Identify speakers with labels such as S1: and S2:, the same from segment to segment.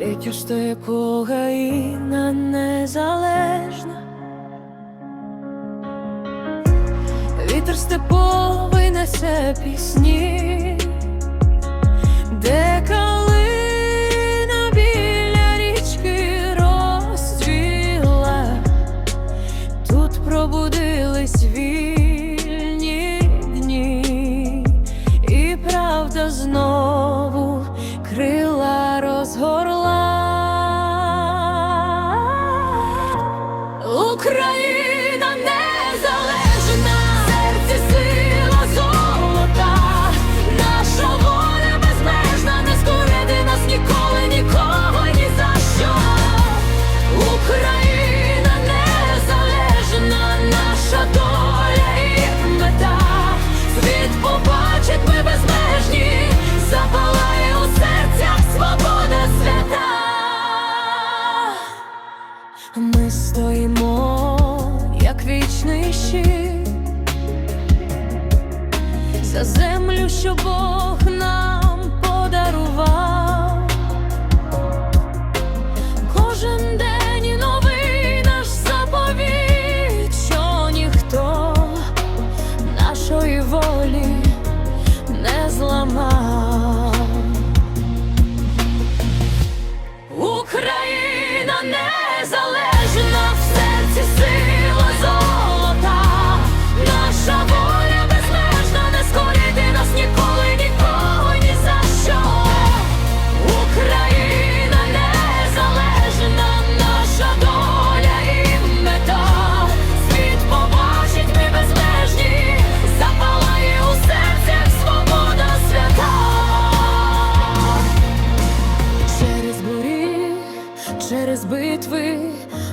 S1: Тож то є Україна незалежна. Вітер степовий несе пісні, де калина біля річки розцвіла, тут пробудились вільні дні, і правда знову крила розгорла. Україна незалежна, серці сила золота, наша воля безмежна, не скорити нас ніколи, нікого, ні за що. Україна незалежна, наша доля і мета. Світ побачить, ми безмежні, запалає у серцях свобода свята. Ми стоїмо, за землю, що Бог нам через битви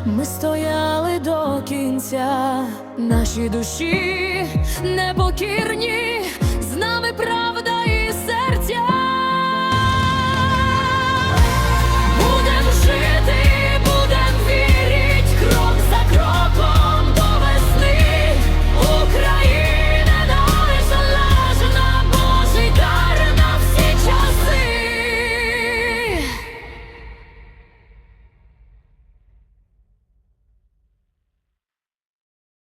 S1: ми стояли до кінця. Наші душі непокірні.